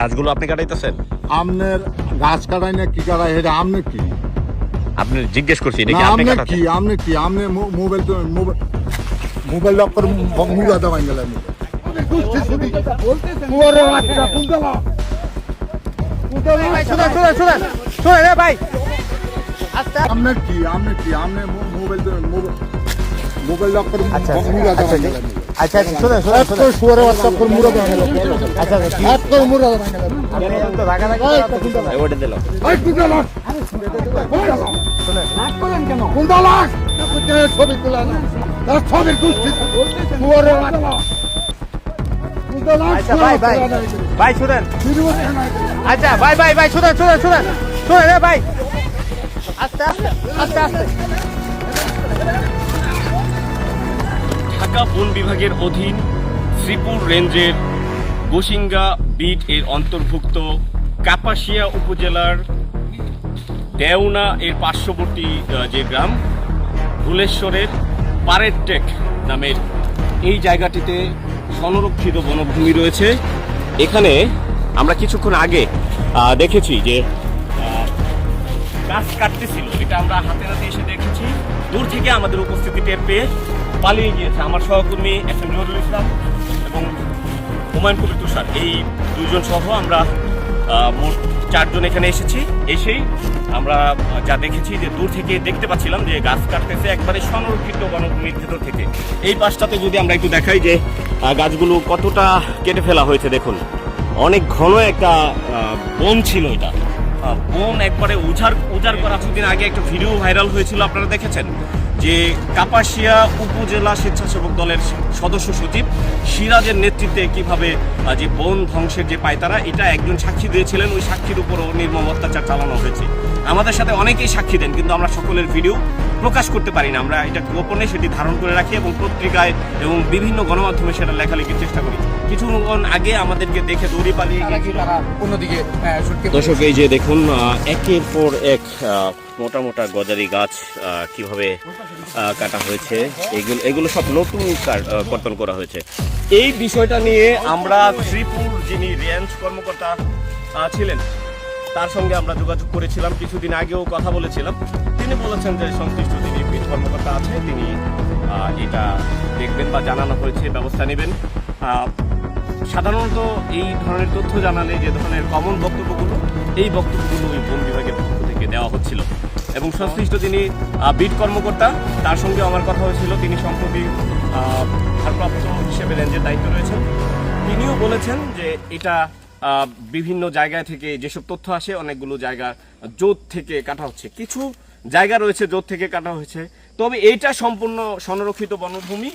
গাছগুলো আপনি কাটাইতেছেন? আমনের গাছ কাটাই না কি কাটাই? এটা আমনে কি? আপনি জিজ্ঞেস করছি এটা কি আপনি আমনে কাটাচ্ছেন কি আমনে কি? আমনে মো- মোবাইল তো মোবাইল মোবাইল লক করে মুগা দাবাই গেল ভাই আমনে কি আমনে কি? আমনে মো- মোবাইল তো মোবাইল মোবাইল লক করে আচ্ছা, মুগা আচ্ছা, দাবাই আচ্ছা, গেল আচ্ছা শুনেন শুনেন শুনেন। শুয়ারে করে মুড়া দাবাই গেল আচ্ছা আচ্ছা হাত করে মুড়া দাবাই গেল আপনি তো রাগা রাগি ওটা দিল। কুদা লাখ কুদা লাখ ছবি তুলা না। তার ছবি তুলছি শুয়ারে আচ্ছা ভাই ভাই। ভাই শুনেন। আচ্ছা ভাই ভাই ভাই শুনেন শুনেন শুনেন। শুনেন ভাই। আস্তে আস্তে আস্তে আস্তে। ঢাকা বন বিভাগের অধীন শ্রীপুর রেঞ্জের গোসিঙ্গা বিট এর অন্তর্ভুক্ত কাপাসিয়া উপজেলার দেওনা এর পার্শ্ববর্তী যে গ্রাম ভুলেশ্বরের পারেরটেক নামের এই জায়গাটিতে সংরক্ষিত বনভূমি রয়েছে। এখানে আমরা কিছুক্ষণ আগে দেখেছি যে গাছ কাটতেছিল। এটা আমরা হাতে হাতে এসে দেখেছি। দূর থেকে আমাদের উপস্থিতি টের পেয়ে পালিয়ে গিয়েছে আমার সহকর্মী এস এম জহুরুল ইসলাম এবং হুমায়ুন কবির তুষার। এই দুইজন সহ আমরা মোট চারজন এখানে এসেছি। এসেই আমরা যা দেখেছি যে দূর থেকে দেখতে পাচ্ছিলাম যে গাছ কাটতেছে একবারে সংরক্ষিত বনভূমির ভেতর থেকে। এই পাশটাতে যদি আমরা একটু দেখাই যে গাছগুলো কতটা কেটে ফেলা হয়েছে দেখুন। অনেক ঘন একটা বন ছিল এটা। বন একবারে উজাড় উজাড় করা কিছুদিন আগে একটা ভিডিও ভাইরাল হয়েছিল, আপনারা দেখেছেন? যে কাপাসিয়া উপজেলা স্বেচ্ছাসেবক দলের সদস্য সচিব সিরাজের নেতৃত্বে কীভাবে যে বন ধ্বংসের যে পায়তারা এটা একজন সাক্ষী দিয়েছিলেন। ওই সাক্ষীর উপরও নির্মম অত্যাচার চালানো হয়েছে। আমাদের সাথে অনেকেই সাক্ষী দেন কিন্তু আমরা সকলের ভিডিও প্রকাশ করতে পারি না। আমরা এটা গোপনে সেটি ধারণ করে রাখি এবং পত্রিকায় এবং বিভিন্ন গণমাধ্যমে সেটা লেখালেখির চেষ্টা করি। কিছুক্ষণ আগে আমাদেরকে দেখে দৌড়ে পালিয়ে গিয়েছিল। দর্শক এই যে দেখুন একের পর এক মোটা মোটা গজারি গাছ কীভাবে কাটা হয়েছে, এগুলো এগুলো সব নতুন কর্তন করা হয়েছে। এই বিষয়টা নিয়ে আমরা শ্রীপুর যিনি রেঞ্জ কর্মকর্তা ছিলেন, তার সঙ্গে আমরা যোগাযোগ করেছিলাম কিছুদিন আগেও কথা বলেছিলাম। তিনি বলেছেন যে সংশ্লিষ্ট যিনি কর্মকর্তা আছে, তিনি এটা দেখবেন বা জানানো হয়েছে, ব্যবস্থা নেবেন। সাধারণত এই ধরনের তথ্য জানালে যে ধরনের কমন বক্তব্যগুলো, এই বক্তব্যগুলো ওই বন বিভাগের পক্ষ থেকে দেওয়া হচ্ছিল। এবং সংশ্লিষ্ট যিনি বিট কর্মকর্তা, তার সঙ্গে আমার কথা হয়েছিল। তিনি সম্প্রতি ভারপ্রাপ্ত হিসেবে রেঞ্জের দায়িত্ব রয়েছেন তিনিও বলেছেন যে এটা বিভিন্ন জায়গা থেকে যেসব তথ্য আসে, অনেকগুলো জায়গা জোট থেকে কাটা হচ্ছে। কিছু জায়গা রয়েছে জোট থেকে কাটা হয়েছে। তবে এইটা সম্পূর্ণ সংরক্ষিত বনভূমি